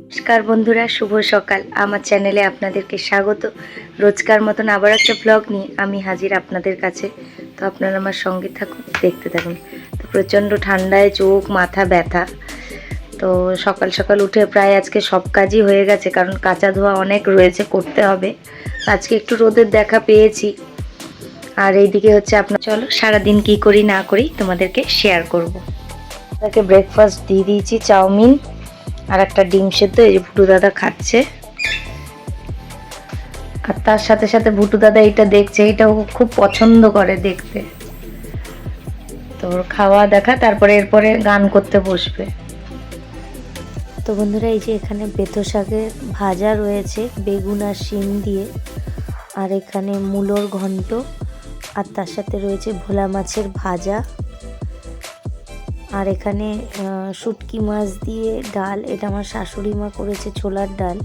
নমস্কার বন্ধুরা, শুভ সকাল। আমার চ্যানেলে আপনাদেরকে স্বাগত। রোজকার মতন আবার একটা ব্লগ নিয়ে আমি হাজির আপনাদের কাছে। তো আপনারা আমার সঙ্গে থাকুন, দেখতে থাকুন। তো প্রচণ্ড ঠান্ডায় চোখ, মাথা ব্যথা। তো সকাল সকাল উঠে প্রায় আজকে সব কাজই হয়ে গেছে, কারণ কাঁচা ধোয়া অনেক রয়েছে, করতে হবে। আজকে একটু রোদের দেখা পেয়েছি। আর এইদিকে হচ্ছে আপনার চলো, সারাদিন কি করি না করি তোমাদেরকে শেয়ার করব। তাকে ব্রেকফাস্ট দিয়ে দিয়েছি, চাউমিন আর একটা ডিম সেদ্ধ, এই যে ভুটু দাদা খাচ্ছে। আর তার সাথে সাথে ভুটু দাদা এটা দেখছে এটাও খুব পছন্দ করে দেখতে। তো খাওয়া দেখা, তারপরে এরপরে গান করতে বসবে। তো বন্ধুরা, এই যে এখানে বেতো শাকের ভাজা রয়েছে, বেগুন আর শিম দিয়ে। আর এখানে মূলোর ঘন্ট, আর তার সাথে রয়েছে ভোলা মাছের ভাজা। আর এখানে শুটকি মাছ দিয়ে ডাল, এটা আমার শাশুড়ি মা করেছে ছোলার ডাল।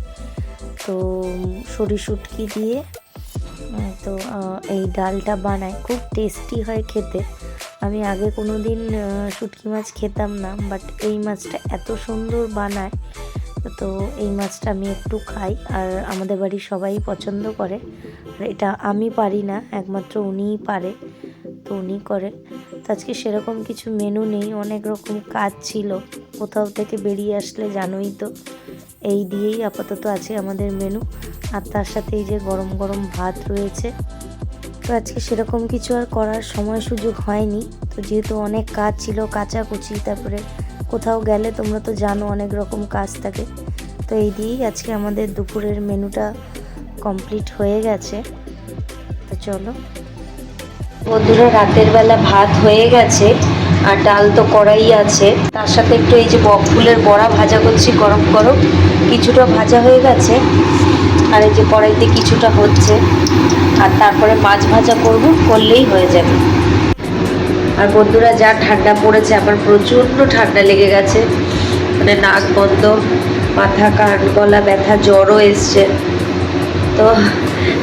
তো, সরি শুটকি দিয়ে তো এই ডালটা বানায়। খুব টেস্টি হয় খেতে। আমি আগে কোনো দিন শুটকি মাছ খেতাম না, বাট এই মাছটা এত সুন্দর বানায়। তো, এই মাছটা আমি একটু খাই, আর আমাদের বাড়ির সবাই পছন্দ করে। আর এটা আমি পারি না, একমাত্র উনিই পারে। তো উনি করে তো আজকে সেরকম কিছু মেনু নেই, অনেক রকম কাজ ছিল। কোথাও থেকে বেরিয়ে আসলে জানোই তো। এই দিয়েই আপাতত আছে আমাদের মেনু আর তার সাথে এই যে গরম গরম ভাত রয়েছে। তো আজকে সেরকম কিছু আর করার সময় সুযোগ হয়নি। তো যেহেতু অনেক কাজ ছিল কাচাকুচি, তারপরে কোথাও গেলে তোমরা তো জানো অনেক রকম কাজ থাকে। তো এই দিয়েই আজকে আমাদের দুপুরের মেনুটা কমপ্লিট হয়ে গেছে। তো চলো। বন্ধুরা, রাতের বেলা ভাত হয়ে গেছে আর ডাল তো কড়াই আছে। তার সাথে একটু এই যে বক ফুলের বড়া ভাজা করছি, গরম গরম। কিছুটা ভাজা হয়ে গেছে আর এই যে কড়াইতে কিছুটা হচ্ছে। আর তারপরে মাছ ভাজা করব, করলেই হয়ে যাবে। আর বন্ধুরা, যা ঠান্ডা পড়েছে আমার প্রচণ্ড ঠান্ডা লেগে গেছে। মানে নাক বন্ধ, মাথা কান, গলা ব্যথা, জ্বরও এসছে। তো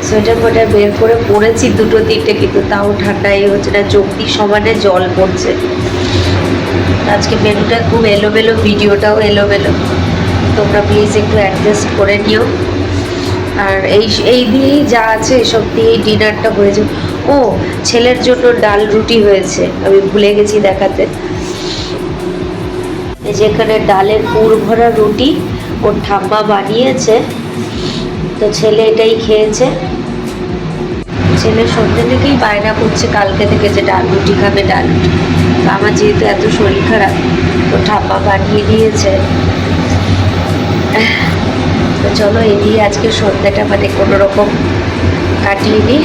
সোয়েটার ফোয়েটার বের করে পরেছি দুটো তিনটে, কিন্তু তাও ঠান্ডা এই হচ্ছে না চোখ দিয়ে সমানে জল পড়ছে। আজকে মেনুটা খুব এলোমেলো, ভিডিওটাও এলোমেলো। তোমরা প্লিজ একটু অ্যাডজাস্ট করে নিও। আর এই এই দিয়েই যা আছে এসব দিয়েই ডিনারটা হয়েছে। ও, ছেলের জন্য ডাল রুটি হয়েছে, আমি ভুলে গেছি দেখাতে। যেখানে ডালের পুর ভরা রুটি, ওর ঠাম্মা বানিয়েছে। তো ছেলে এটাই খেয়েছে। ছেলে সন্ধ্যে থেকেই বায়না করছে, কালকে থেকে যে ডাল রুটি খাবে, ডাল রুটি। তো আমার যেহেতু এত শরীর খারাপ, তো ঠাম্মা বানিয়ে দিয়েছে। তো চলো, এই দিয়ে আজকে সন্ধ্যাটা মানে কোনো রকম কাটিয়ে নিই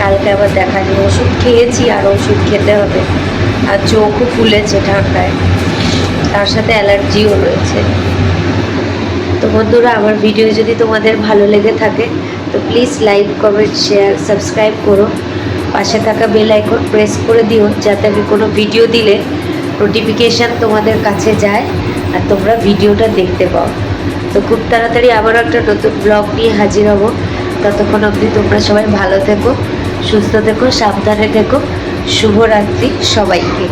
কালকে আবার দেখা যাবে ওষুধ খেয়েছি, আর ওষুধ খেতে হবে। আর চোখও ফুলেছে ঠান্ডায়। তার সাথে অ্যালার্জিও রয়েছে। বন্ধুরা আমার ভিডিও যদি তোমাদের ভালো লেগে থাকে তো please like comment share subscribe করো। পাশে থাকা বেল আইকন প্রেস করে দিও যাতে আমি কোনো ভিডিও দিলে নোটিফিকেশান তোমাদের কাছে যায় আর তোমরা ভিডিওটা দেখতে পাও। তো খুব তাড়াতাড়ি আবারও একটা নতুন ব্লগ নিয়ে হাজির হব। ততক্ষণ অবধি তোমরা সবাই ভালো থেকো সুস্থ থেকো সাবধানে থেকো। শুভরাত্রি সবাইকে।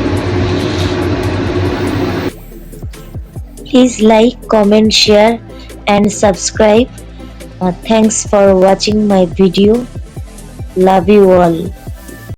Please like, comment share and subscribe. Uh, thanks for watching my video. Love you all.